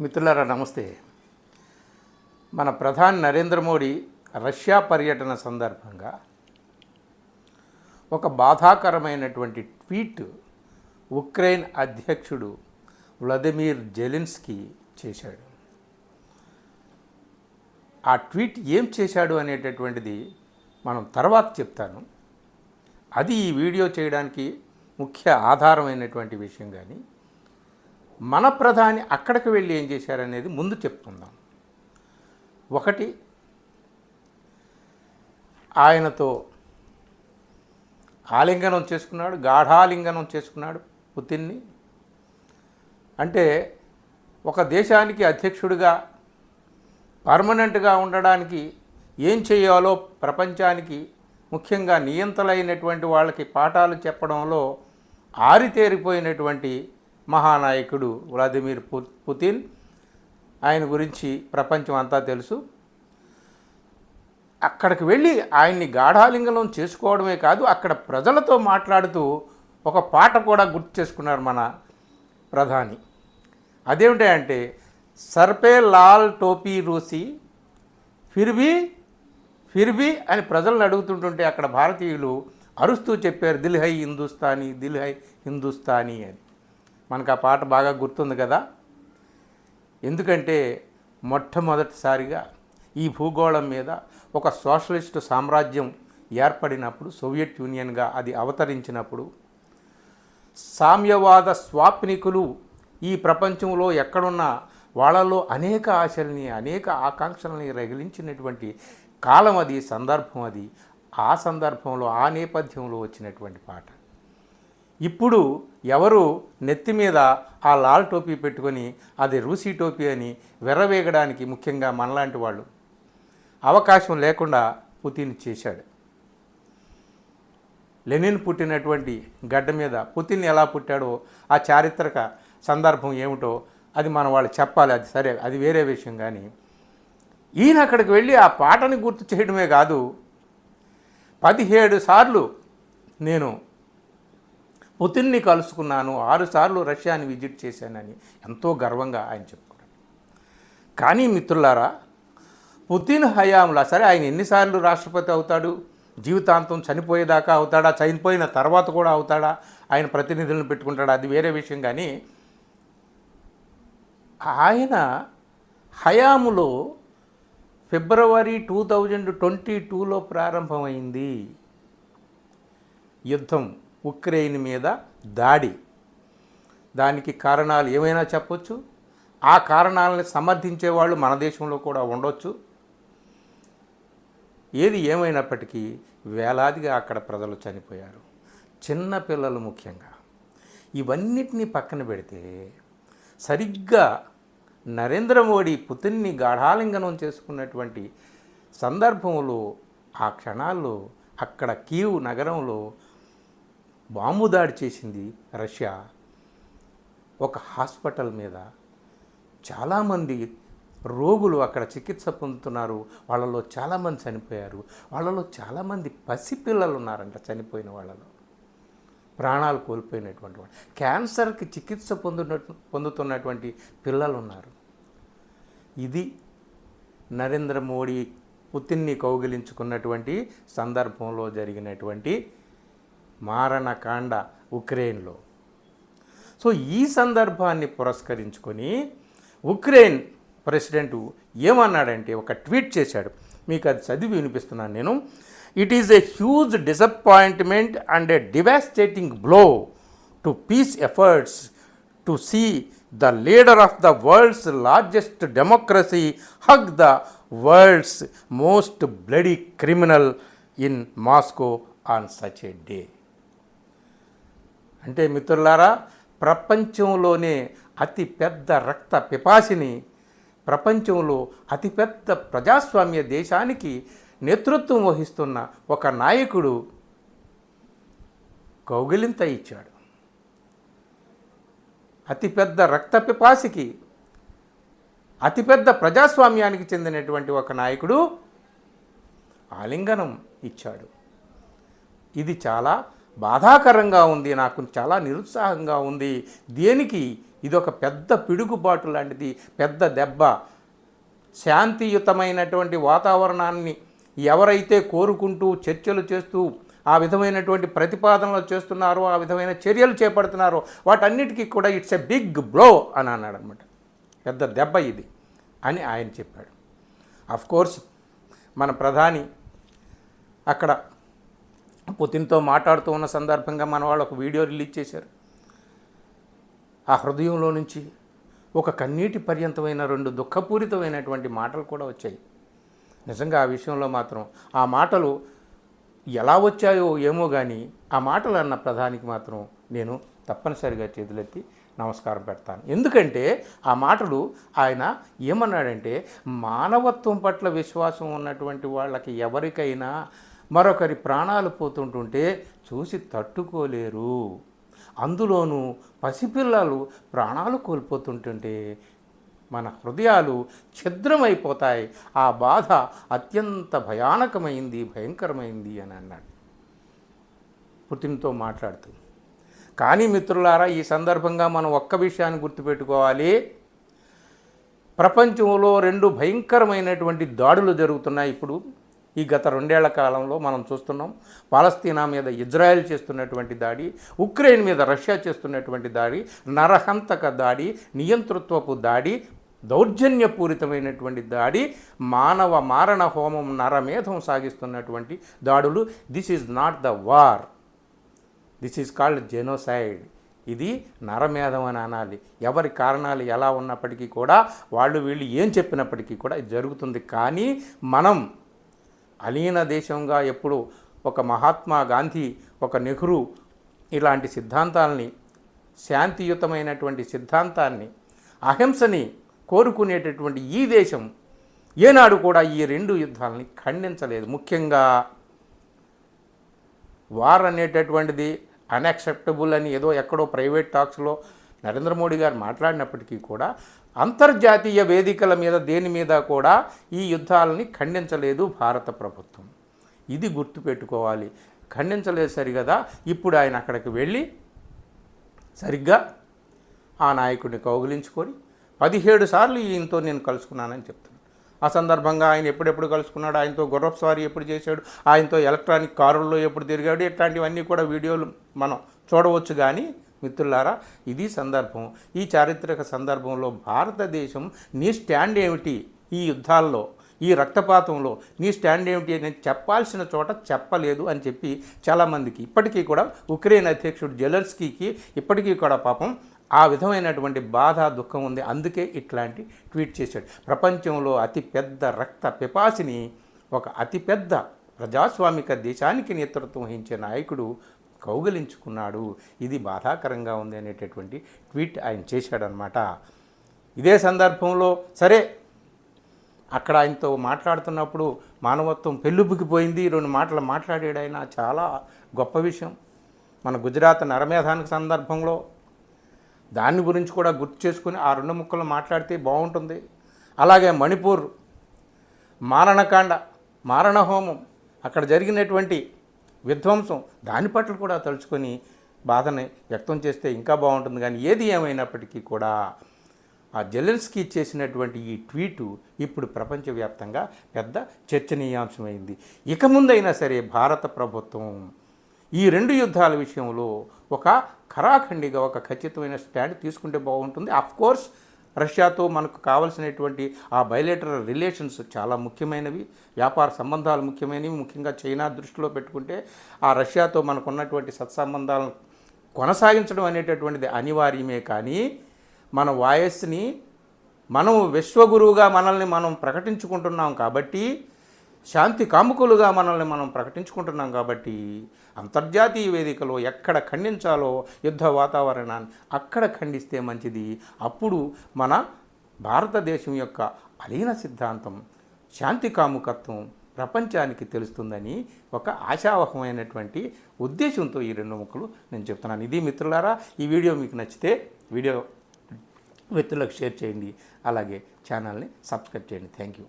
మిత్రులారా నమస్తే. మన ప్రధాని నరేంద్ర మోడీ రష్యా పర్యటన సందర్భంగా ఒక బాధాకరమైనటువంటి ట్వీట్ ఉక్రెయిన్ అధ్యక్షుడు వ్లాదిమిర్ జెలిన్స్కీ చేశాడు. ఆ ట్వీట్ ఏం చేశాడు అనేటటువంటిది మనం తర్వాత చెప్తాను. అది ఈ వీడియో చేయడానికి ముఖ్య ఆధారమైనటువంటి విషయం కానీ మన ప్రధాని అక్కడికి వెళ్ళి ఏం చేశారనేది ముందు చెప్పుకుందాం ఒకటి ఆయనతో ఆలింగనం చేసుకున్నాడు గాఢాలింగనం చేసుకున్నాడు పుతిన్ని. అంటే ఒక దేశానికి అధ్యక్షుడిగా పర్మనెంట్గా ఉండడానికి ఏం చేయాలో ప్రపంచానికి ముఖ్యంగా నియంతలైనటువంటి వాళ్ళకి పాఠాలు చెప్పడంలో ఆరితేరిపోయినటువంటి మహానాయకుడు వ్లాదిమిర్ పు పుతిన్. ఆయన గురించి ప్రపంచం అంతా తెలుసు. అక్కడికి వెళ్ళి ఆయన్ని గాఢాలింగనం చేసుకోవడమే కాదు అక్కడ ప్రజలతో మాట్లాడుతూ ఒక పాట కూడా గుర్తు చేసుకున్నారు మన ప్రధాని. అదేమిటంటే సర్పే లాల్ టోపీ రూసి ఫిర్బీ ఫిర్బీ అని ప్రజలను అడుగుతుంటుంటే అక్కడ భారతీయులు అరుస్తూ చెప్పారు దిల్ హై హిందుస్థానీ దిల్ హై హిందుస్థానీ అని. మనకు ఆ పాట బాగా గుర్తుంది కదా? ఎందుకంటే మొట్టమొదటిసారిగా ఈ భూగోళం మీద ఒక సోషలిస్టు సామ్రాజ్యం ఏర్పడినప్పుడు సోవియట్ యూనియన్గా అది అవతరించినప్పుడు సామ్యవాద స్వాప్నికులు ఈ ప్రపంచంలో ఎక్కడున్నా వాళ్ళలో అనేక ఆశల్ని అనేక ఆకాంక్షల్ని రగిలించినటువంటి కాలం అది సందర్భం అది. ఆ సందర్భంలో ఆ నేపథ్యంలో వచ్చినటువంటి పాట. ఇప్పుడు ఎవరు నెత్తి మీద ఆ లాల్ టోపీ పెట్టుకొని అది రూసీ టోపీ అని వెర్రవేగడానికి ముఖ్యంగా మనలాంటి వాళ్ళు అవకాశం లేకుండా పుతిన్ చేశాడు. లెనిన్ పుట్టినటువంటి గడ్డ మీద పుతిన్ ఎలా పుట్టాడో ఆ చారిత్రక సందర్భం ఏమిటో అది మన వాళ్ళు చెప్పాలి. అది సరే అది వేరే విషయం కానీ ఈయన అక్కడికి వెళ్ళి ఆ పాటని గుర్తు చేయడమే కాదు పదిహేడు సార్లు నేను పుతిన్ని కలుసుకున్నాను ఆరుసార్లు రష్యాని విజిట్ చేశానని ఎంతో గర్వంగా ఆయన చెప్పుకున్నాడు కానీ మిత్రులారా పుతిన్ హయాంలో సరే ఆయన ఎన్నిసార్లు రాష్ట్రపతి అవుతాడు? జీవితాంతం చనిపోయేదాకా అవుతాడా? చనిపోయిన తర్వాత కూడా అవుతాడా? ఆయన ప్రతినిధులను పెట్టుకుంటాడా? అది వేరే విషయం కానీ ఆయన హయాములో ఫిబ్రవరి టూ థౌజండ్ ట్వంటీ టూలో ప్రారంభమైంది యుద్ధం. ఉక్రెయిన్ మీద దాడి. దానికి కారణాలు ఏమైనా చెప్పొచ్చు? ఆ కారణాలను సమర్థించే వాళ్ళు మన దేశంలో కూడా ఉండొచ్చు. ఏది ఏమైనప్పటికీ వేలాదిగా అక్కడ ప్రజలు చనిపోయారు. చిన్న పిల్లలు ముఖ్యంగా. ఇవన్నిటినీ పక్కన పెడితే సరిగ్గా నరేంద్ర మోడీ పుతిన్ని గాఢాలింగనం చేసుకున్నటువంటి సందర్భంలో ఆ క్షణాల్లో అక్కడ కీవ్ నగరంలో బాంబు దాడి చేసింది రష్యా. ఒక హాస్పిటల్ మీద చాలామంది రోగులు అక్కడ చికిత్స పొందుతున్నారు. వాళ్ళలో చాలామంది చనిపోయారు. వాళ్ళలో చాలామంది పసిపిల్లలు ఉన్నారంట చనిపోయిన వాళ్ళలో. ప్రాణాలు కోల్పోయినటువంటి వాళ్ళు. క్యాన్సర్కి చికిత్స పొందునట్టు పొందుతున్నటువంటి పిల్లలు ఉన్నారు ఇది నరేంద్ర మోడీ పుతిన్ని కౌగిలించుకున్నటువంటి సందర్భంలో జరిగినటువంటి మారణకాండ ఉక్రెయిన్లో. సో ఈ సందర్భాన్ని పురస్కరించుకొని ఉక్రెయిన్ ప్రెసిడెంట్ ఏమన్నాడంటే ఒక ట్వీట్ చేశాడు. మీకు అది చదివి వినిపిస్తున్నాను నేను. It is a huge disappointment and a devastating blow to peace efforts to see the leader of the world's largest democracy hug the world's most bloody criminal in Moscow on such a day అంటే మిత్రులారా ప్రపంచంలోనే అతి పెద్ద రక్త పిపాసిని ప్రపంచంలో అతిపెద్ద ప్రజాస్వామ్య దేశానికి నేతృత్వం వహిస్తున్న ఒక నాయకుడు కౌగిలింత ఇచ్చాడు. అతిపెద్ద రక్త పిపాసికి అతిపెద్ద ప్రజాస్వామ్యానికి చెందినటువంటి ఒక నాయకుడు ఆలింగనం ఇచ్చాడు. ఇది చాలా బాధాకరంగా ఉంది నాకు చాలా నిరుత్సాహంగా ఉంది. దేనికి? ఇది ఒక పెద్ద పిడుగుబాటు లాంటిది పెద్ద దెబ్బ. శాంతియుతమైనటువంటి వాతావరణాన్ని ఎవరైతే కోరుకుంటూ చర్చలు చేస్తూ ఆ విధమైనటువంటి ప్రతిపాదనలు చేస్తున్నారో ఆ విధమైన చర్యలు చేపడుతున్నారో వాటన్నిటికీ కూడా ఇట్స్ ఎ బిగ్ బ్లో అని అన్నాడు అనమాట పెద్ద దెబ్బ ఇది అని ఆయన చెప్పాడు. అఫ్ కోర్స్ మన ప్రధాని అక్కడ పుతిన్తో మాట్లాడుతూ ఉన్న సందర్భంగా మన వాళ్ళు ఒక వీడియో రిలీజ్ చేశారు. ఆ హృదయంలో నుంచి ఒక కన్నీటి పర్యంతమైన రెండు దుఃఖపూరితమైనటువంటి మాటలు కూడా వచ్చాయి. నిజంగా ఆ విషయంలో మాత్రం ఆ మాటలు ఎలా వచ్చాయో ఏమో కానీ ఆ మాటలు అన్న ప్రధానికి మాత్రం నేను తప్పనిసరిగా చేతులెత్తి నమస్కారం పెడతాను. ఎందుకంటే ఆ మాటలు ఆయన ఏమన్నాడంటే మానవత్వం పట్ల విశ్వాసం ఉన్నటువంటి వాళ్ళకి ఎవరికైనా మరొకరి ప్రాణాలు పోతుంటుంటే చూసి తట్టుకోలేరు. అందులోనూ పసిపిల్లలు ప్రాణాలు కోల్పోతుంటుంటే మన హృదయాలు ఛిద్రమైపోతాయి. ఆ బాధ అత్యంత భయానకమైంది భయంకరమైంది అని అన్నాడు. పుతిన్తో మాట్లాడుతూ కానీ మిత్రులారా ఈ సందర్భంగా మనం ఒక్క విషయాన్ని గుర్తుపెట్టుకోవాలి. ప్రపంచంలో రెండు భయంకరమైనటువంటి దాడులు జరుగుతున్నాయి ఇప్పుడు. ఈ గత రెండేళ్ళ కాలంలో మనం చూస్తున్నాం పాలస్తీనా మీద ఇజ్రాయెల్ చేస్తున్నటువంటి దాడి ఉక్రెయిన్ మీద రష్యా చేస్తున్నటువంటి దాడి నరహంతక దాడి నియంతృత్వపు దాడి దౌర్జన్యపూరితమైనటువంటి దాడి మానవ మారణ హోమం నరమేధం సాగిస్తున్నటువంటి దాడులు. This is not the war this is called genocide ఇది నరమేధం అని అనాలి. ఎవరి కారణాలు ఎలా ఉన్నప్పటికీ కూడా వాళ్ళు వీళ్ళు ఏం చెప్పినప్పటికీ కూడా జరుగుతుంది. కానీ మనం అలీన దేశంగా ఎప్పుడు ఒక మహాత్మా గాంధీ ఒక నెహ్రూ ఇలాంటి సిద్ధాంతాలని శాంతియుతమైనటువంటి సిద్ధాంతాన్ని అహింసని కోరుకునేటటువంటి ఈ దేశం ఏనాడు కూడా ఈ రెండు యుద్ధాలని ఖండించలేదు. ముఖ్యంగా వార్ అనేటటువంటిది అన్యాక్సెప్టబుల్ అని ఏదో ఎక్కడో ప్రైవేట్ టాక్స్లో నరేంద్ర మోడీ గారు మాట్లాడినప్పటికీ కూడా అంతర్జాతీయ వేదికల మీద దేని మీద కూడా ఈ యుద్ధాలని ఖండించలేదు భారత ప్రభుత్వం. ఇది గుర్తుపెట్టుకోవాలి ఖండించలేదు సరిగదా ఇప్పుడు ఆయన అక్కడికి వెళ్ళి సరిగ్గా ఆ నాయకుడిని కౌగిలించుకొని పదిహేడు సార్లు ఈయనతో నేను కలుసుకున్నానని చెప్తాను ఆ సందర్భంగా ఆయన ఎప్పుడెప్పుడు కలుసుకున్నాడు? ఆయనతో గుర్రపు స్వారీ ఎప్పుడు చేశాడు? ఆయనతో ఎలక్ట్రానిక్ కారుల్లో ఎప్పుడు తిరిగాడు? ఇట్లాంటివన్నీ కూడా వీడియోలు మనం చూడవచ్చు కానీ మిత్రులారా ఇది సందర్భం. ఈ చారిత్రక సందర్భంలో భారతదేశం నీ స్టాండ్ ఏమిటి ఈ యుద్ధాల్లో? ఈ రక్తపాతంలో నీ స్టాండ్ ఏమిటి? అని చెప్పాల్సిన చోట చెప్పలేదు అని చెప్పి చాలామందికి ఇప్పటికీ కూడా ఉక్రెయిన్ అధ్యక్షుడు జెలర్స్కీకి ఇప్పటికీ కూడా పాపం ఆ విధమైనటువంటి బాధ దుఃఖం ఉంది. అందుకే ఇట్లాంటి ట్వీట్ చేశాడు. ప్రపంచంలో అతిపెద్ద రక్త పిపాసిని ఒక అతిపెద్ద ప్రజాస్వామిక దేశానికి నేతృత్వం వహించే నాయకుడు కౌగలించుకున్నాడు. ఇది బాధాకరంగా ఉంది అనేటటువంటి ట్వీట్ ఆయన చేశాడనమాట ఇదే సందర్భంలో సరే అక్కడ ఆయనతో మాట్లాడుతున్నప్పుడు మానవత్వం పెళ్ళుబుకిపోయింది రెండు మాటలు మాట్లాడాడు ఆయన చాలా గొప్ప విషయం. మన గుజరాత్ నరమేధానికి సందర్భంలో దాని గురించి కూడా గుర్తు చేసుకుని ఆ రెండు ముక్కలు మాట్లాడితే బాగుంటుంది. అలాగే మణిపూర్ మారణకాండ మారణహోమం అక్కడ జరిగినటువంటి విధ్వంసం. దాని పట్ల కూడా తలుచుకొని బాధని వ్యక్తం చేస్తే ఇంకా బాగుంటుంది. కానీ ఏది ఏమైనప్పటికీ కూడా ఆ జెలెన్స్కీ చేసినటువంటి ఈ ట్వీటు ఇప్పుడు ప్రపంచవ్యాప్తంగా పెద్ద చర్చనీయాంశమైంది. ఇక ముందైనా సరే భారత ప్రభుత్వం ఈ రెండు యుద్ధాల విషయంలో ఒక ఖరాఖండిగా ఒక ఖచ్చితమైన స్టాండ్ తీసుకుంటే బాగుంటుంది. అఫ్ కోర్స్ రష్యాతో మనకు కావలసినటువంటి ఆ బయలేటరల్ రిలేషన్స్ చాలా ముఖ్యమైనవి వ్యాపార సంబంధాలు ముఖ్యమైనవి. ముఖ్యంగా చైనా దృష్టిలో పెట్టుకుంటే ఆ రష్యాతో మనకు ఉన్నటువంటి సత్సంబంధాలను కొనసాగించడం అనేటటువంటిది అనివార్యమే కానీ మన వాయస్ని మనం విశ్వగురువుగా మనల్ని మనం ప్రకటించుకుంటున్నాం కాబట్టి శాంతి కాముకులుగా మనల్ని మనం ప్రకటించుకుంటున్నాం కాబట్టి అంతర్జాతీయ వేదికలో ఎక్కడ ఖండించాలో యుద్ధ వాతావరణాన్ని అక్కడ ఖండిస్తే మంచిది. అప్పుడు మన భారతదేశం యొక్క అలీన సిద్ధాంతం శాంతి కాముకత్వం ప్రపంచానికి తెలుస్తుందని ఒక ఆశావహమైనటువంటి ఉద్దేశంతో ఈ రెండు ముక్కలు నేను చెప్తున్నాను. ఇది మిత్రులారా ఈ వీడియో మీకు నచ్చితే వీడియో మిత్రులకు షేర్ చేయండి. అలాగే ఛానల్ని సబ్స్క్రైబ్ చేయండి. Thank you.